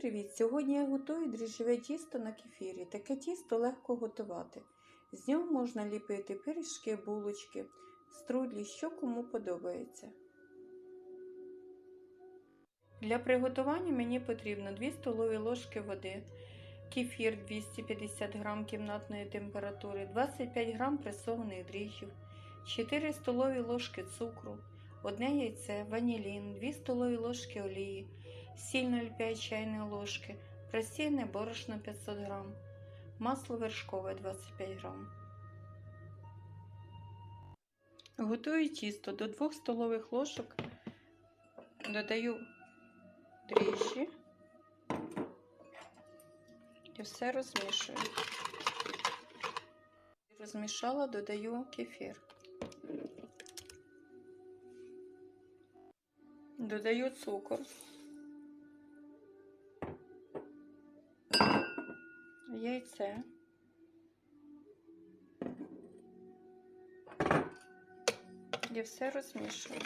Привіт! Сьогодні я готую дріжджове тісто на кефірі. Таке тісто легко готувати. З нього можна ліпити пиріжки, булочки, струдлі, що кому подобається. Для приготування мені потрібно 2 столові ложки води, кефір 250 г кімнатної температури, 25 г пресованих дріжджів, 4 столові ложки цукру, 1 яйце, ванілін, 2 столові ложки олії, сіль 0,5 чайної ложки, просіяне борошно 500 г, масло вершкове 25 г. Готую тісто до 2 столових ложок, додаю дріжджі і все розмішую. Розмішала, додаю кефір. Додаю цукор. Яйце. І все розмішую.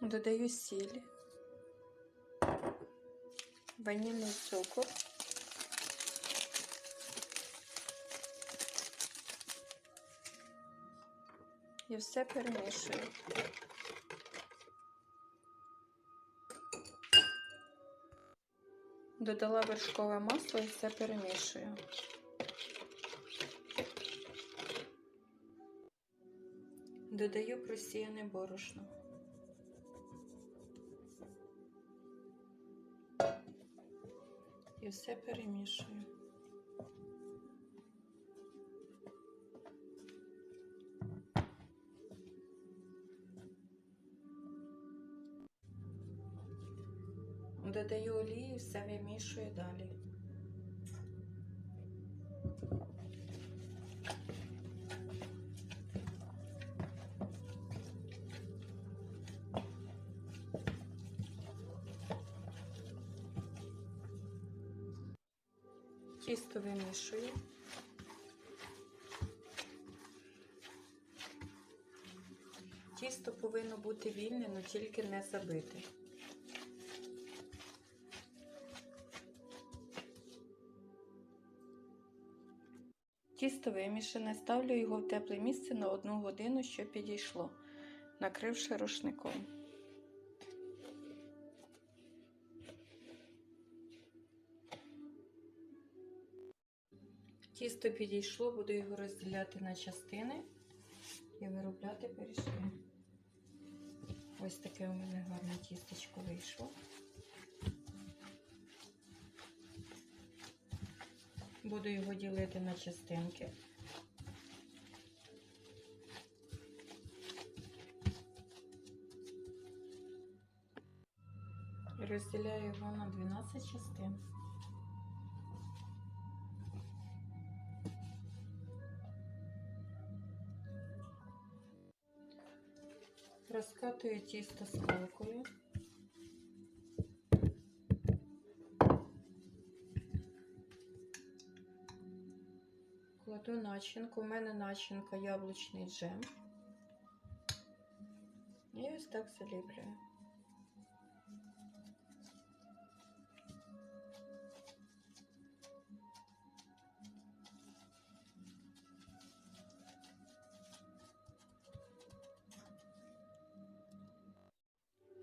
Додаю сіль, ванільний цукор. І все перемішую. Додала вершкове масло і все перемішую. Додаю просіяне борошно. І все перемішую. Додаю олію, все вимішую далі. Тісто вимішую. Тісто повинно бути вільне, але тільки не забите. Тісто вимішане, ставлю його в тепле місце на одну годину, щоб підійшло, накривши рушником. Тісто підійшло, буду його розділяти на частини і виробляти пиріжки. Ось таке у мене гарне тістечко вийшло. Буду його ділити на частинки. Розділяю його на 12 частин. Розкатую тісто скалкою. Кладу начинку. У мене начинка яблучний джем. І ось так заліплюю.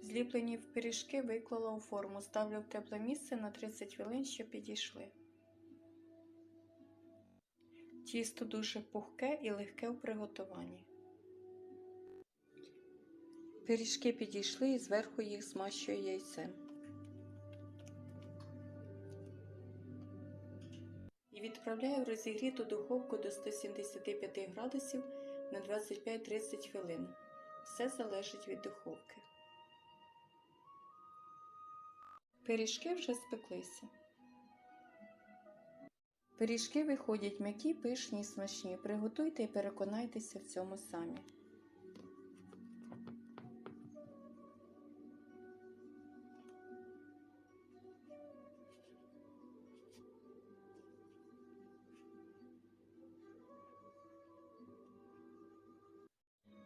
Зліплені в пиріжки виклала у форму, ставлю в тепле місце на 30 хвилин, щоб підійшли. Тісто дуже пухке і легке в приготуванні. Пиріжки підійшли і зверху їх змащую яйцем. І відправляю в розігріту духовку до 175 градусів на 25-30 хвилин. Все залежить від духовки. Пиріжки вже спеклися. Пиріжки виходять м'які, пишні смачні. Приготуйте і переконайтеся в цьому самі.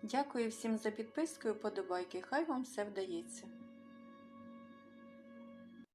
Дякую всім за підписку і подобайки. Хай вам все вдається.